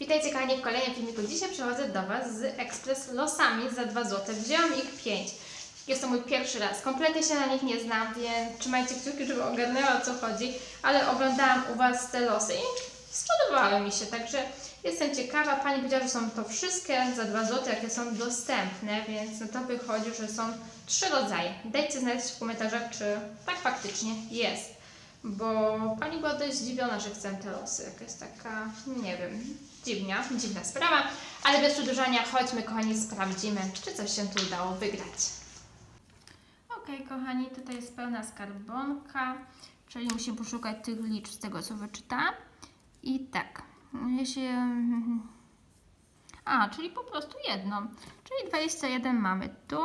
w kolejnym filmiku. Dzisiaj przychodzę do Was z Express losami za 2 zł. Wzięłam ich 5. Jest to mój pierwszy raz. Kompletnie się na nich nie znam, więc trzymajcie kciuki, żeby ogarnęła o co chodzi. Ale oglądałam u Was te losy i spodobały mi się, także jestem ciekawa. Pani powiedziała, że są to wszystkie za 2 zł, jakie są dostępne, więc no to wychodzi, że są trzy rodzaje. Dajcie znać w komentarzach, czy tak faktycznie jest bo pani była dość zdziwiona, że chcę te losy. Jakaś taka, nie wiem, dziwnia, dziwna sprawa. Ale bez przedłużania, chodźmy kochani, sprawdzimy, czy coś się tu udało wygrać. Okej, kochani, tutaj jest pełna skarbonka, czyli musimy poszukać tych liczb z tego, co wyczytałam. I tak, jeśli... A, czyli po prostu jedną. Czyli 21 mamy tu,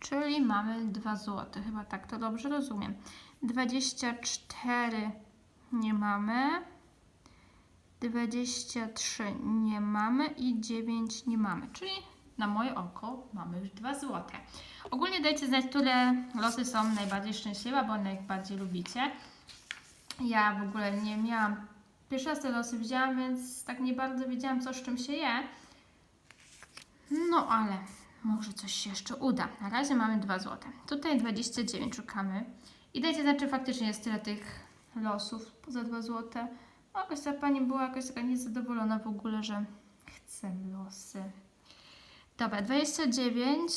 Czyli mamy 2 zł, chyba tak to dobrze rozumiem. 24 nie mamy. 23 nie mamy i 9 nie mamy, czyli na moje oko mamy już 2 zł. Ogólnie dajcie znać, które losy są najbardziej szczęśliwe, bo najbardziej lubicie. Ja w ogóle nie miałam, pierwszy raz te losy widziałam, więc tak nie bardzo wiedziałam, co z czym się je. No ale może coś się jeszcze uda. Na razie mamy 2 zł. Tutaj 29 szukamy. I dajcie znać, czy faktycznie jest tyle tych losów poza 2 zł. Jakaś ta pani była jakaś taka niezadowolona w ogóle, że chcę losy. Dobra, 29.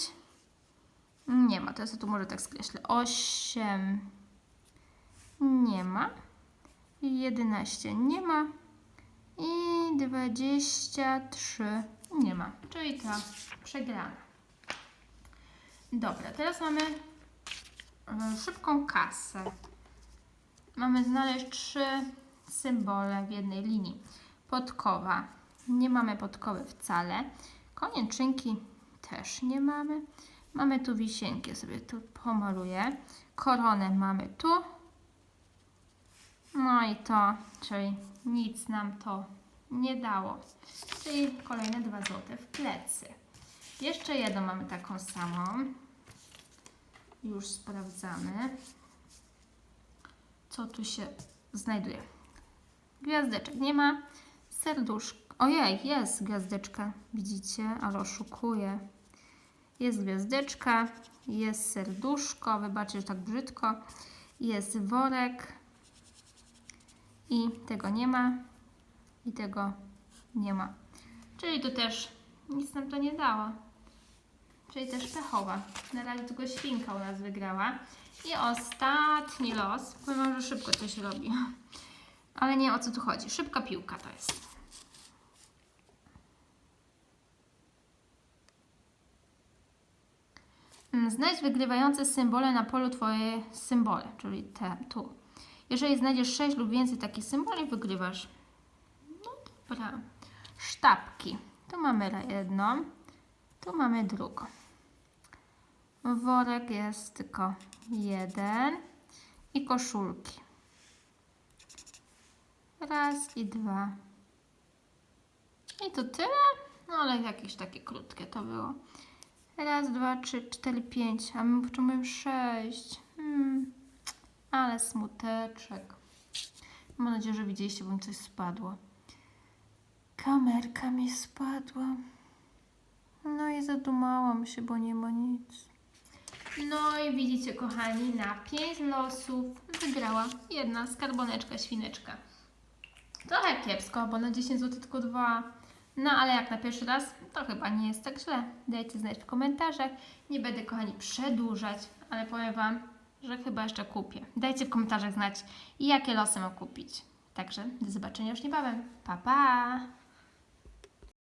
Nie ma, to ja tu może tak skreślę. 8 nie ma. 11 nie ma. I 23 nie ma. Czyli ta przegrana. Dobra, teraz mamy e, szybką kasę. Mamy znaleźć trzy symbole w jednej linii. Podkowa. Nie mamy podkowy wcale. Konieczynki też nie mamy. Mamy tu wisienki, sobie tu pomaluję. Koronę mamy tu. No i to, czyli nic nam to nie dało. Czyli kolejne 2 zł w plecy. Jeszcze jedną mamy taką samą. Już sprawdzamy, co tu się znajduje. Gwiazdeczek nie ma. Serduszko. Ojej, jest gwiazdeczka. Widzicie, ale oszukuję. Jest gwiazdeczka, jest serduszko. Wybaczcie, że tak brzydko. Jest worek. I tego nie ma. I tego nie ma. Czyli tu też nic nam to nie dało czyli też pechowa. Na razie tylko świnka u nas wygrała. I ostatni los. Powiem że szybko coś robi. Ale nie o co tu chodzi. Szybka piłka to jest. Mm, Znajdź wygrywające symbole na polu Twoje symbole, czyli te tu. Jeżeli znajdziesz 6 lub więcej takich symboli, wygrywasz. No dobra. Sztabki. Tu mamy jedną, tu mamy drugą. Worek jest tylko jeden i koszulki. Raz i dwa. I to tyle? No ale jakieś takie krótkie to było. Raz, dwa, trzy, cztery, pięć, a my potrzebujemy sześć. Hmm. Ale smuteczek. Mam nadzieję, że widzieliście, bo mi coś spadło. Kamerka mi spadła. No i zadumałam się, bo nie ma nic. No i widzicie, kochani, na 5 losów wygrała jedna skarboneczka świneczka. Trochę kiepsko, bo na 10 zł tylko dwa. No ale jak na pierwszy raz, to chyba nie jest tak źle. Dajcie znać w komentarzach. Nie będę, kochani, przedłużać, ale powiem Wam, że chyba jeszcze kupię. Dajcie w komentarzach znać, jakie losy mam kupić. Także do zobaczenia już niebawem. Pa, pa!